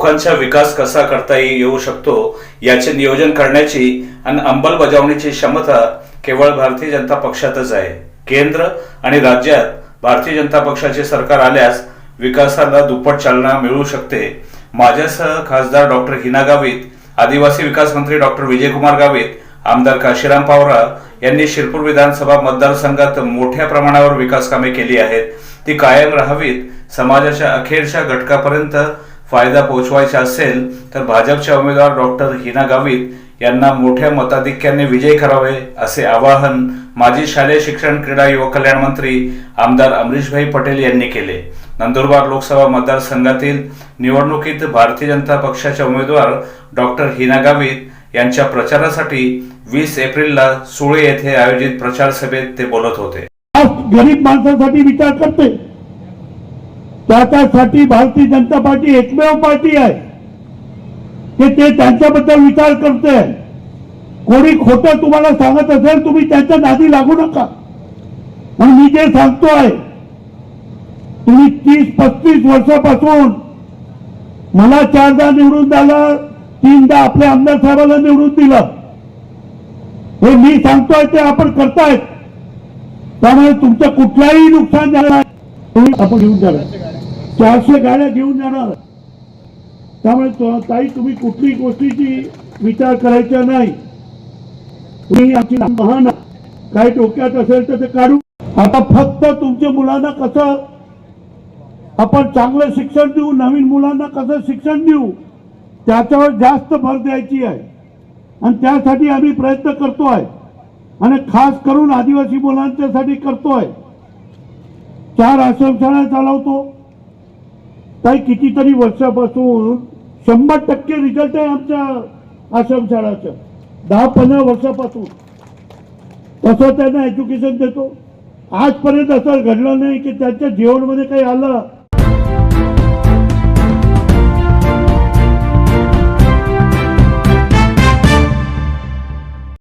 लोकांचा विकास कसा करता येऊ शकतो याचे नियोजन करण्याची आणि अंमलबजावणीची क्षमता केवळ भारतीय जनता पक्षातच आहे. केंद्र आणि राज्यात भारतीय जनता पक्षाचे सरकार आल्यास विकासाला दुप्पट चालना मिळू शकते. माझ्यासह खासदार डॉक्टर हिना गावित आदिवासी विकास मंत्री डॉक्टर विजयकुमार गावित आमदार काशीराम पावरा यांनी शिरपूर विधानसभा मतदारसंघात मोठ्या प्रमाणावर विकास कामे केली आहेत. ती कायम राहावीत समाजाच्या अखेरच्या घटकापर्यंत फायदा पोहोचवायचा असेल तर भाजपच्या उमेदवार डॉक्टर हिना गावित यांना मोठ्या मताधिक्याने विजयी करावे असे आवाहन माजी शालेय शिक्षण क्रीडा युवक कल्याण मंत्री आमदार अमरीशभाई पटेल यांनी केले. नंदुरबार लोकसभा मतदारसंघातील निवडणुकीत भारतीय जनता पक्षाच्या उमेदवार डॉक्टर हिना गावित यांच्या प्रचारासाठी वीस एप्रिलला सुळे येथे आयोजित प्रचार सभेत ते बोलत होते. गरीब माणसासाठी विचार करते. त्याच्यासाठी भारतीय जनता पार्टी एकमेव पार्टी आहे. की ते त्यांच्याबद्दल विचार करते. कोणी खोटं तुम्हाला सांगत असेल तुम्ही त्यांच्या नादी लागू नका. पण मी जे सांगतोय तुम्ही तीस पस्तीस वर्षापासून मला चारदा निवडून द्याला तीनदा आपल्या आमदार साहेबाला निवडून दिलं. हे मी सांगतोय ते आपण करतायत. त्यामुळे तुमचं कुठलाही नुकसान झालं नाही. तुम्ही आपण घेऊन जाणार. चारशे गाड्या घेऊन जाणार. त्यामुळे ताई तुम्ही कुठली गोष्टीची विचार करायचा नाही. तुम्ही आमची महान काही डोक्यात असेल तर ते काढू. आता फक्त तुमच्या मुलांना कसं आपण चांगलं शिक्षण देऊ नवीन मुलांना कसं शिक्षण देऊ त्याच्यावर जास्त भर द्यायची आहे. आणि त्यासाठी आम्ही प्रयत्न करतोय. आणि खास करून आदिवासी मुलांच्यासाठी करतोय. चार आश्रमशाळा चालवतो. काही कितीतरी वर्षापासून शंभर टक्के रिझल्ट आहे आमच्या आश्रमशाळाचं दहा पंधरा वर्षापासून. तसं त्यांना एज्युकेशन देतो. आजपर्यंत असं घडलं नाही की त्यांच्या जेवणमध्ये काही आलं